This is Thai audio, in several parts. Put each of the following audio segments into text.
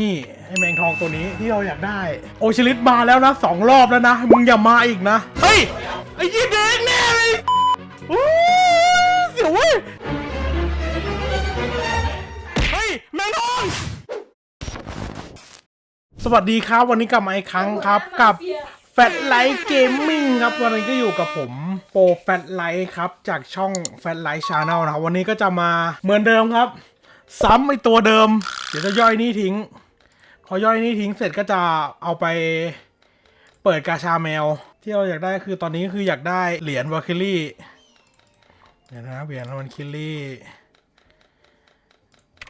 นี่ไอ้แมงทองตัวนี้ที่เราอยากได้ โอชิลิสมาแล้วนะสองรอบแล้วนะ มึงอย่ามาอีกนะ เฮ้ย ไอ้ยี่เด็กแน่เลยโอ้ยเสียวเว้ย เฮ้ย แมงทองสวัสดีครับ วันนี้กลับมาอีกครั้งครับกับแฟตไลท์เกมมิ่งครับวันนี้ก็อยู่กับผมโปรแฟตไลท์ครับ จากช่องแฟตไลท์ชาแนลนะครับวันนี้ก็จะมาเหมือนเดิมครับ ซ้ำไอตัวเดิม เดี๋ยวจะย่อยนี่ทิ้งพ อย่อยนี่ทิ้งเสร็จก็จะเอาไปเปิดกาชาแมว ที่เราอยากได้คือตอนนี้คืออยากได้เหรียญวาคิลี่เดี๋ยวนะเหรียญวันคิลี่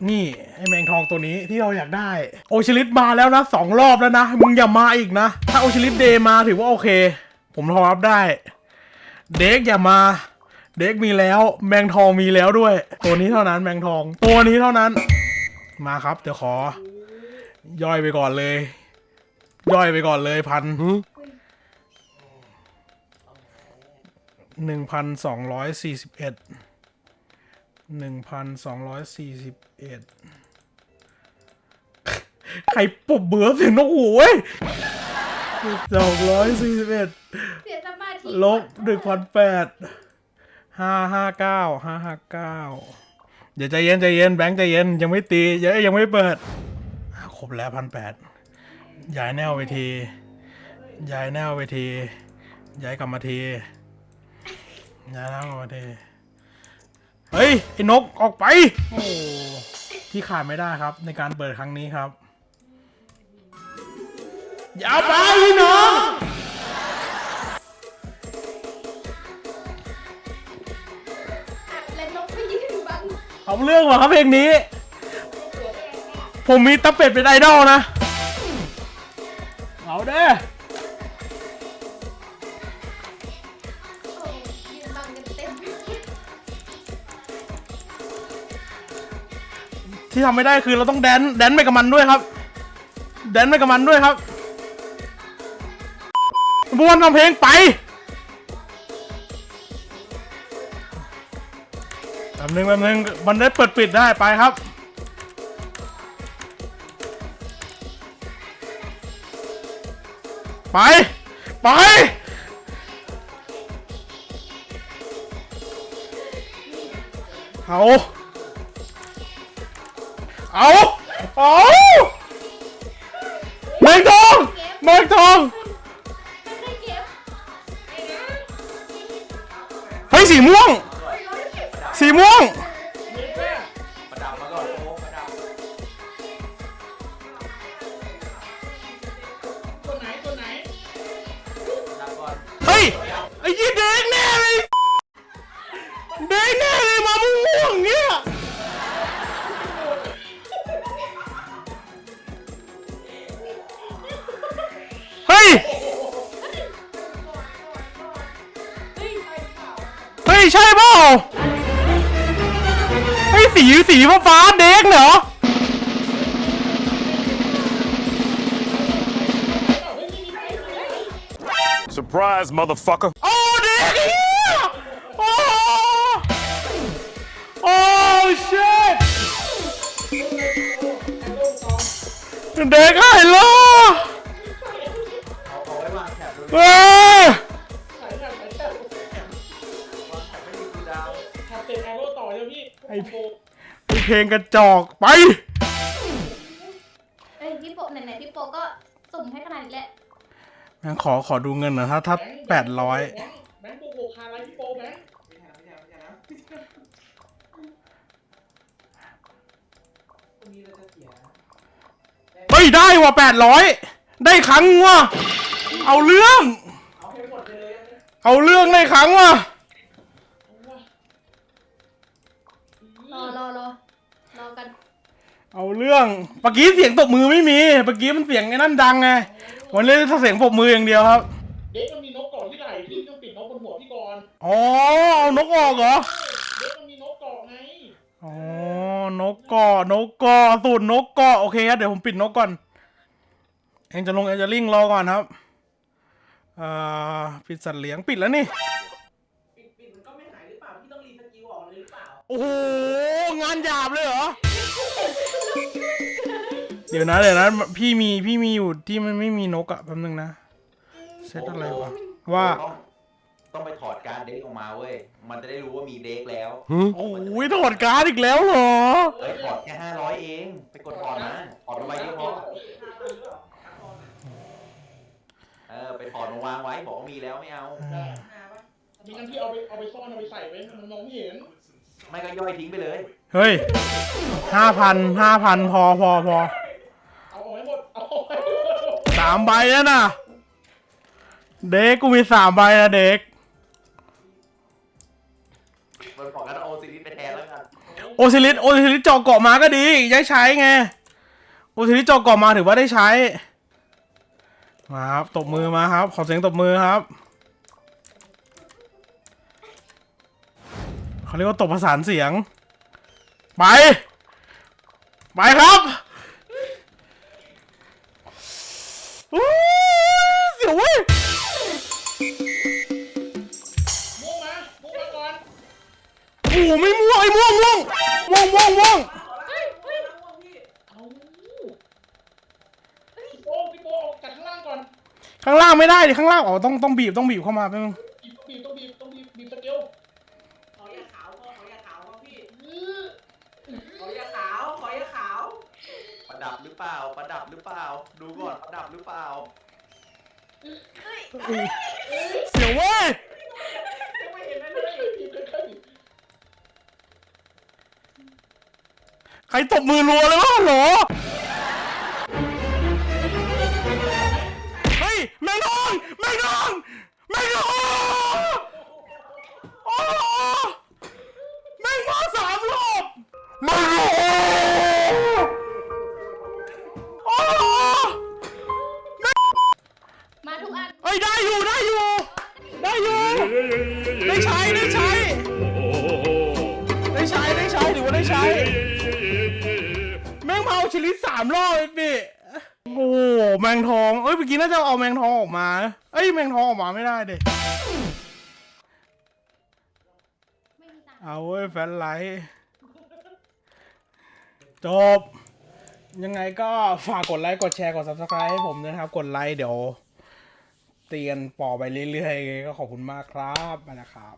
นี่ไอแมงทองตัวนี้ที่เราอยากได้ โอชิลิสมาแล้วนะสองรอบแล้วนะมึงอย่ามาอีกนะ ถ้าโอชิลิสเดย์มาถือว่าโอเค ผมรอรับได้ เด็กอย่ามา เด็กมีแล้ว แมงทองมีแล้วด้วย ตัวนี้เท่านั้นแมงทอง ตัวนี้เท่านั้น มาครับเดี๋ยวขอ ย่อยไปก่อนเลย ย่อยไปก่อนเลยพันหนึ่งพันสองร้อยสี่สิบเอ็ดหนึ่งพันสองร้อยสี่สิบเอ็ดใครปลุบเบื่อเสียงนกหูเว้ยสองร้อยสี่สิบเอ็ดเสียสมาธิลบหนึ่งพันแปดห้าห้าเก้าห้าห้าเก้าเดี๋ยวใจเย็นใจเย็นแบงค์ใจเย็นยังไม่ตียังยังไม่เปิดอะค รบแล้วพันแปดย้ายแนวไปทีย้ายแนวไปทีย้ายกลับมาทีย้ายแนวกลับมาทีเฮ้ยไอ้นกออกไปโอ้ที่ขาดไม่ได้ครับ ในการเปิดครั้งนี้ครับ อย่าไปน้องเล่นนกไม่ยืนบังเอาเรื่องว่ะครับเพลงนี้ ผมมีตะเป็ดเป็นไอดอลนะ เอาเด้อที่ทำไม่ได้คือเราต้องแดนแดนไปกับมันด้วยครับ แดนไปกับมันด้วยครับบวนทำเพลงไปแป๊บนึงแป๊บนึงมันได้เปิดปิดได้ไปครับ ไป ไป เอา เอา เอาแมงทองแมงทองไม่ได้เก็บเฮ้ยสีม่วง สีม่วง ยี่แดงแน่เลยแดงแน่เลยมาม่วงเนี่ยเฮ้ยเฮ้ยใช่เปล่าเฮ้ยสีสีฟ้าฟ้าเด็กเหรอ Surprise, motherfucker. โอ้เด็กเฮียโอ้โอ้ชิตเด็กไอ้ล่ะเอ้ยเป็นแอโร่ต่อเลยพี่ไอ้เพไอ้เพลงกระจอกไป เอ้ยพี่โปไหนๆพี่โปก็สุ่มให้ขนาดนี้แหละ งั้นขอขอดูเงินหน่อยถ้าถ้าแปดร้อยแบงค์โปรโกคาไรพี่โปแบงค์เฮ้ยได้ว่ะแปดร้อยได้ครั้งว่ะเอาเรื่อง เอาเรื่องได้ครั้งว่ะรอรอรอรอกัน เอาเรื่องเมื่อกี้เสียงตบมือไม่มีเมื่อกี้มันเสียงไอ้นั่นดังไง วันนี้ถ้าเสียงปรบมืออย่างเดียวครับ เด็กมันมีนกเกาะที่ไหนพี่ต้องปิดนกบนหัวพี่ก่อนอ๋อเอานกออกเหรอ เด็กมันมีนกเกาะไงอ๋อ นกกอนกกอสูตรนกกอโอเคครับเดี๋ยวผมปิดนกก่อน เองจะลงเองจะลิงรอก่อนครับเอ่อปิดสัตว์เลี้ยงปิดแล้วนี่ ปิดปิดมันก็ไม่หายหรือเปล่าพี่ต้องรีสกิลออกเลยหรือเปล่า โอ้โห งานหยาบเลยเหรอ เดี๋ยวนะเดี๋ยวนะพี่มีพี่มีอยู่ที่มันไม่มีนกอะแป๊บนึงนะเซตอะไรวะว่าต้องต้องไปถอดการดเด็กออกมาเว้ย มันจะได้รู้ว่ามีเด็กแล้ว โอ้ยถอดการ์ดอีกแล้วเหรอเฮ้ยถอดแค่ห้าร้อยเอง ไปกดถอดมาถอดมาใบเดียวพอเออไปถอดมาวางไว้บอกว่ามีแล้วไม่เอา มีงั้นพี่เอาไปเอาไปซ่อนเอาไปใส่ไว้มันมองไม่เห็นไม่ก็ย่อยทิ้งไปเลย เฮ้ยห้าพันห้าพันพอพอพอามใบแล้วนะเด็กกูมีสามใบนะเด็ก มันบอกกันเอาโอซิลิสไปแทนแล้วกันโอซิลิสโอซิลิสจอเกาะมาก็ดีย้ายใช้ไงโอซิลิสจอเกาะมาถือว่าได้ใช้ มาครับตบมือมาครับ ขอเสียงตบมือครับเขาเรียกว่าตบประสานเสียง ไป ไปครับ โอ้โหไม่ม่วงไอ้ม่วงม่วงม่วงม่วงม่วงเอาพี่โป้พี่โป้ออกจากข้างล่างก่อนข้างล่างไม่ได้ดิข้างล่างอ๋อต้องต้องบีบต้องบีบเข้ามาแป๊บนึงบีบต้องบีบต้องบีบต้องบีบบีบสเกลขออย่าขาวพอขออย่าขาวพอพี่อื้อขออย่าขาวขออย่าขาวประดับหรือเปล่า ประดับหรือเปล่า ดูก่อนประดับหรือเปล่าเสียวเว้ย ใครตบมือรัวเลยวะหรอเฮ้ยแมงนอนแมงนอนแมงนอนโอ้โหแมงมาสามรอบแมงนอนโอ้โหมาทุกอันเฮ้ยได้อยู่ได้อยู่ ได้อยู่ ได้ใช้ได้ใช้ ได้ใช้ได้ใช้หรือว่าได้ใช้ ชลิสสามรอบเองพี่โอ้โหแมงทอง เอ้ยเมื่อกี้น่าจะเอาแมงทองออกมา เอ้ยแมงทองออกมาไม่ได้เด็เอาเว้ยแฟนไลท์จบ ยังไงก็ฝากกดไลค์กดแชร์กด subscribe ให้ผมนะครับ กดไลค์เดี๋ยว เตียนปอไปเรื่อยๆ ก็ขอบคุณมากครับนะครับ